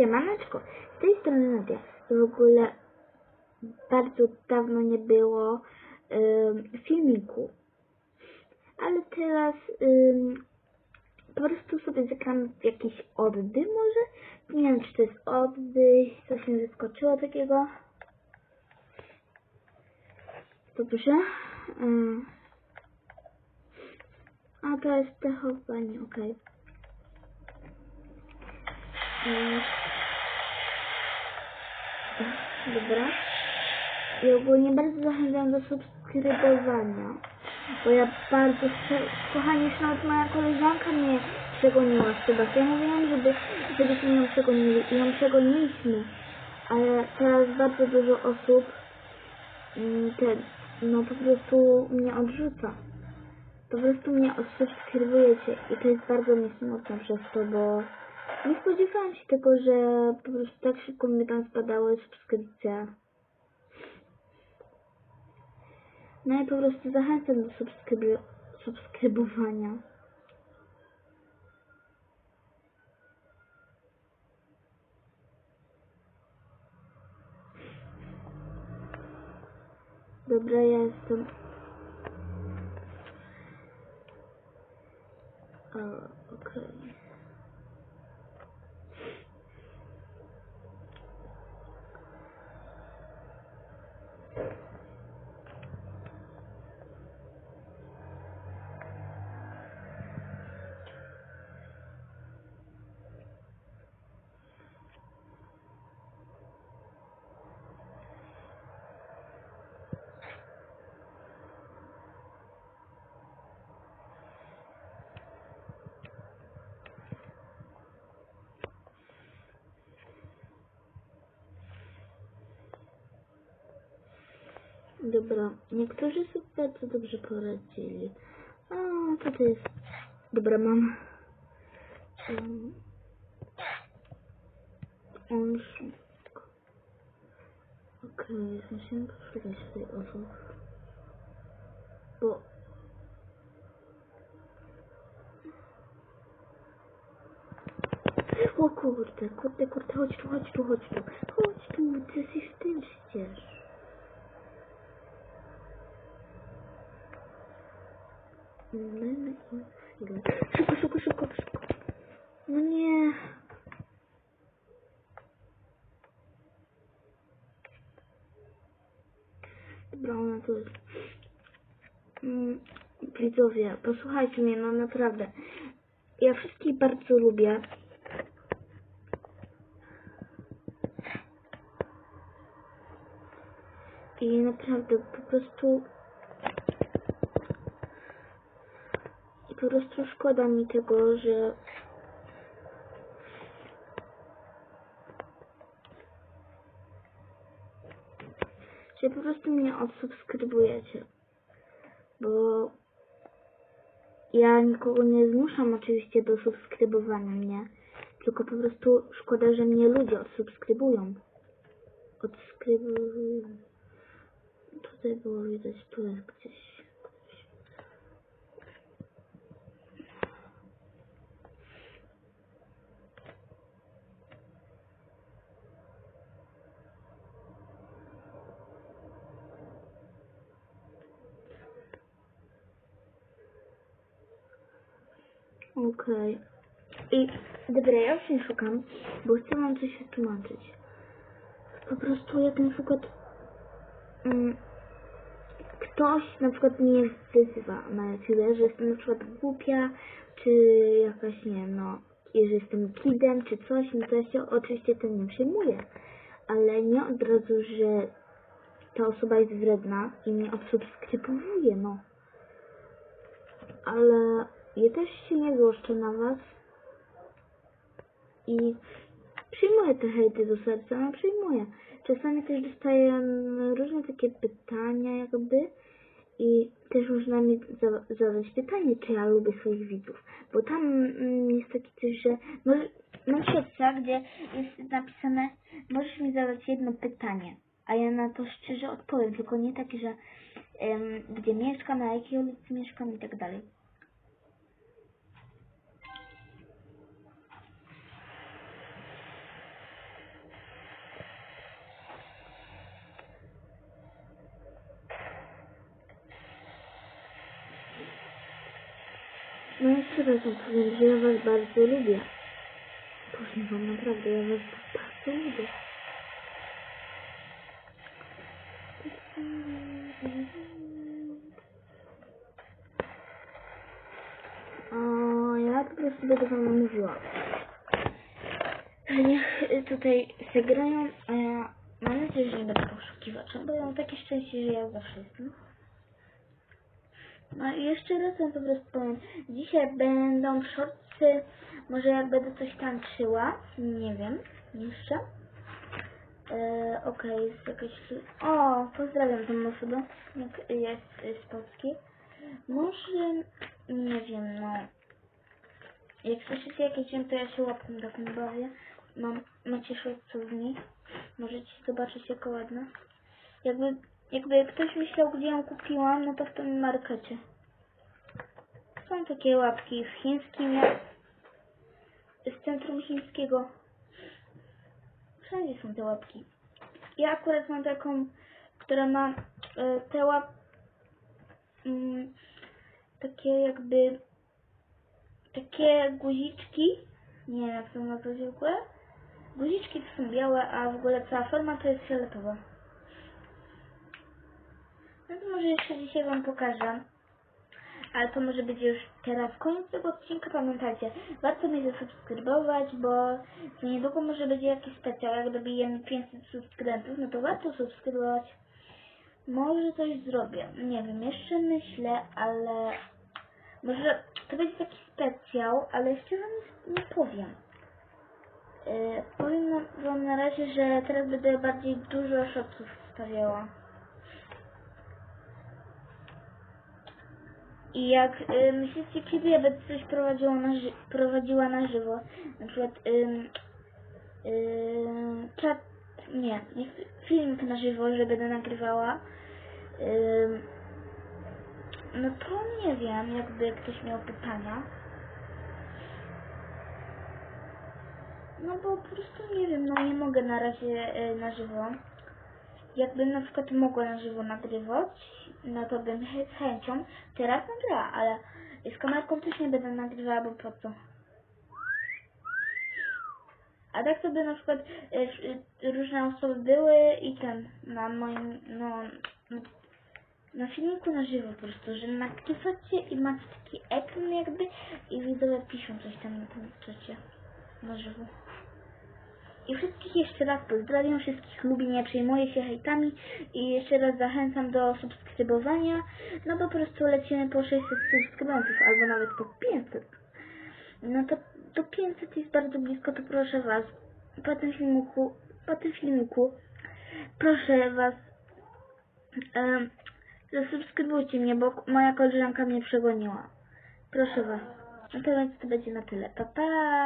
Siemaneczko, z tej strony Nadia. W ogóle bardzo dawno nie było filmiku. Ale teraz po prostu sobie zagram w jakiś oddy może. Nie wiem czy to jest oddy, coś mi wyskoczyło takiego. Dobrze. Ym. A to jest techowanie, okej. Ym. Dobra. I ogólnie bardzo zachęcam do subskrybowania. Bo ja bardzo chcę, kochani, już nawet moja koleżanka mnie przegoniła z. Ja mówiłam, żeby, żebyśmy ją przegonili i ją przegoniliśmy. Ale teraz bardzo dużo osób mm, no po prostu mnie odrzuca. Po prostu mnie odsubskrybujecie i to jest bardzo smutne przez to, bo nie spodziewałam się tego, że po prostu tak szybko mi tam spadały subskrypcje. No i po prostu zachęcam do subskrybu subskrybowania. Dobra, ja jestem. O, okej. Dobra, niektórzy sobie bardzo dobrze poradzili. A, co to jest? Dobra, mam. Um, on szybko. Okej, musimy poszukać tej osób. Bo... O kurde, kurde, kurde, chodź tu, chodź tu, chodź tu. Chodź tu, ty jesteś ty przecież. Daj mi chwilę. Szybko, szybko, szybko, szybko. No nie. Dobra, ona tu. Mm, widzowie, posłuchajcie mnie, no naprawdę. Ja wszystkich bardzo lubię. I naprawdę po prostu I po prostu szkoda mi tego, że że po prostu mnie odsubskrybujecie. Bo ja nikogo nie zmuszam oczywiście do subskrybowania mnie, tylko po prostu szkoda, że mnie ludzie odsubskrybują. Odskrybują. Tutaj było widać, tu jest gdzieś. Okej. I dobra, ja już nie szukam, bo chcę wam coś wytłumaczyć. Po prostu jak na przykład mm, ktoś na przykład mnie wyzywa na YouTube, że jestem na przykład głupia, czy jakaś, nie no, że jestem kidem, czy coś, no to ja się oczywiście tym nie przejmuję. Ale nie od razu, że ta osoba jest wredna i mnie odsubskrybuje, no. Ale ja też się nie złoszczę na was. I przyjmuję te hejty do serca, no przyjmuję. Czasami też dostaję mm, różne takie pytania jakby i też można mi za- zadać pytanie, czy ja lubię swoich widzów. Bo tam mm, jest taki coś, że może, mam sekcja, gdzie jest napisane, możesz mi zadać jedno pytanie, a ja na to szczerze odpowiem, tylko nie takie, że gdzie mieszkam, na jakiej ulicy mieszkam i tak dalej. No raz wam powiem, że ja was bardzo lubię. Powiem wam naprawdę, ja was bardzo lubię. O, ja po prostu będę wam mówiła. Niech y, tutaj se grają, a ja mam nadzieję, że nie będę poszukiwaczem, bo ja mam takie szczęście, że ja zawsze jestem. No i jeszcze raz po prostu powiem. Dzisiaj będą shortsy, może jak będę coś tańczyła, nie wiem, jeszcze. E, Okej, jest jakaś... O, pozdrawiam tą osobę, jak jest z Polski. Może, nie wiem, no... Jak słyszycie jakieś dźwięk, to ja się łapką taką bawię. Mam, macie shortsów z nich. Możecie zobaczyć, jaka ładna. Jakby, jakby ktoś myślał, gdzie ją kupiłam, no to w tym markecie. Są takie łapki w chińskim, z centrum chińskiego. Wszędzie są te łapki. Ja akurat mam taką, która ma e, te łap... Mm, takie jakby... Takie guziczki. Nie wiem, jak to nazwać w ogóle. Guziczki to są białe, a w ogóle cała forma to jest fioletowa. No to może jeszcze dzisiaj Wam pokażę. Ale to może być już teraz koniec tego odcinka. Pamiętajcie, warto mnie zasubskrybować, bo niedługo może będzie jakiś specjal. Jak dobijemy 500 subskrybentów, no to warto subskrybować. Może coś zrobię. Nie wiem, jeszcze myślę, ale może to będzie taki specjal, ale jeszcze Wam nie, powiem. Yy, powiem Wam na razie, że teraz będę bardziej dużo shotów stawiała. I jak y, myślicie, kiedy ja będę coś prowadziła na, ży- prowadziła na żywo, na przykład ym, ym, czat, nie, filmik na żywo, że będę nagrywała, ym, no to nie wiem, jakby ktoś miał pytania. No bo po prostu nie wiem, no nie mogę na razie y, na żywo. Jakbym na przykład mogła na żywo nagrywać, no to bym z chęcią teraz nagrała, ale z kamerką też nie będę nagrywała, bo po co? A tak sobie na przykład y, y, różne osoby były i ten, na moim, no, na filmiku na żywo po prostu, że nagrywacie i macie taki ekran jakby i widzowie piszą coś tam na tym czacie na żywo. I wszystkich jeszcze raz pozdrawiam, wszystkich lubię, nie przejmuję się hejtami i jeszcze raz zachęcam do subskrybowania. No po prostu lecimy po 600 subskrybentów, albo nawet po 500. No to do 500 jest bardzo blisko, to proszę Was, po tym filmiku, po tym filmiku, proszę Was, zasubskrybujcie mnie, bo moja koleżanka mnie przegoniła. Proszę Was. No to więc to będzie na tyle. Pa, pa!